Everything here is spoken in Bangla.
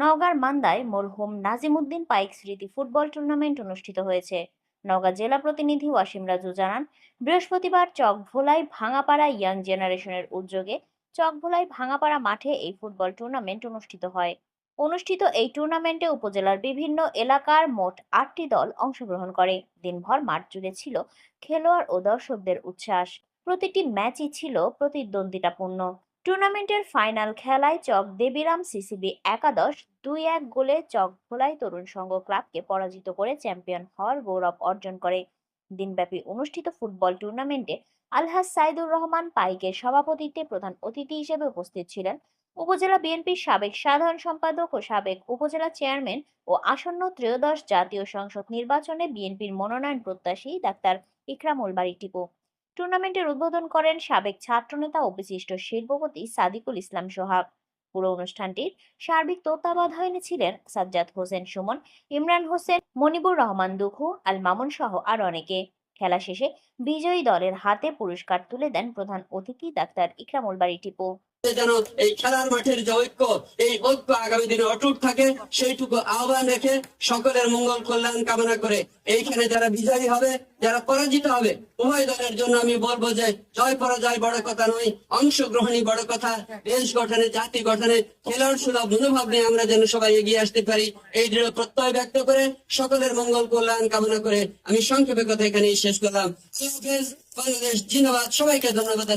নওগাঁর মান্দায় মরহুম নাজিমুদ্দিন পাইক স্মৃতি ফুটবল টুর্নামেন্ট অনুষ্ঠিত হয়েছে। নওগাঁ জেলা প্রতিনিধি ওয়াসিম রাজু জানান, বৃহস্পতিবার চকভোলায় ভাঙাপাড়া ইয়াং জেনারেশনের উদ্যোগে চক ভোলাই ভাঙাপাড়া মাঠে এই ফুটবল টুর্নামেন্ট অনুষ্ঠিত হয়। অনুষ্ঠিত এই টুর্নামেন্টে উপজেলার বিভিন্ন এলাকার মোট আটটি দল অংশগ্রহণ করে। দিনভর মাঠ জুড়ে ছিল খেলোয়াড় ও দর্শকদের উচ্ছ্বাস। প্রতিটি ম্যাচই ছিল প্রতিদ্বন্দ্বিতাপূর্ণ। টুর্নামেন্টের ফাইনাল খেলায় চক দেবীরাম সিসিবি একাদশ দুই এক গোলে চক ভোলাই তরুণ সংঘ ক্লাবকে পরাজিত করে চ্যাম্পিয়ন হওয়ার গৌরব অর্জন করে। দিনব্যাপী অনুষ্ঠিত ফুটবল টুর্নামেন্টে আলহাজ সাইদুর রহমান পাইকের সভাপতিত্বে প্রধান অতিথি হিসেবে উপস্থিত ছিলেন। উপজেলা বিএনপির সাবেক সাধারণ সম্পাদক ও সাবেক উপজেলা চেয়ারম্যান ও আসন্ন ত্রয়োদশ জাতীয় সংসদ নির্বাচনে বিএনপির মনোনয়ন প্রত্যাশী ডাক্তার ইকরামুল বাড়ি টিপু। টুর্নামেন্টের উদ্বোধন করেন সাবেক ছাত্রনেতা ও বিশিষ্ট শিল্পপতি সাদিকুল ইসলাম সোহাগ। পুরো অনুষ্ঠানটির সার্বিক তত্ত্বাবধায়নে ছিলেন সাজ্জাদ হোসেন সুমন, ইমরান হোসেন, মনিবুর রহমান দুখু, আল মামুন সহ আর অনেকে। খেলা শেষে বিজয়ী দলের হাতে পুরস্কার তুলে দেন প্রধান অতিথি ডাক্তার ইকরামুল বাড়ি টিপু। যেন এই খেলার মাঠের যে ঐক্য, এই ঐক্য আগামী দিনে অটুট থাকে, সেইটুকু আহ্বান রেখে সকলের মঙ্গল কল্যাণ কামনা করে এইখানে যারা বিজয়ী হবে, যারা পরাজিত হবে, উভয় দলের জন্য আমি বলব যে জয় পরাজয় বড় কথা নয়, অংশগ্রহণই বড় কথা। দেশ গঠনে, জাতি গঠনে খেলোয়াড় সুলভ মনোভাব নিয়ে আমরা যেন সবাই এগিয়ে আসতে পারি, এই দৃঢ় প্রত্যয় ব্যক্ত করে সকলের মঙ্গল কল্যাণ কামনা করে আমি সংক্ষেপে কথা এখানেই শেষ করলাম। বাংলাদেশ জিন্দাবাদ। সবাইকে ধন্যবাদ।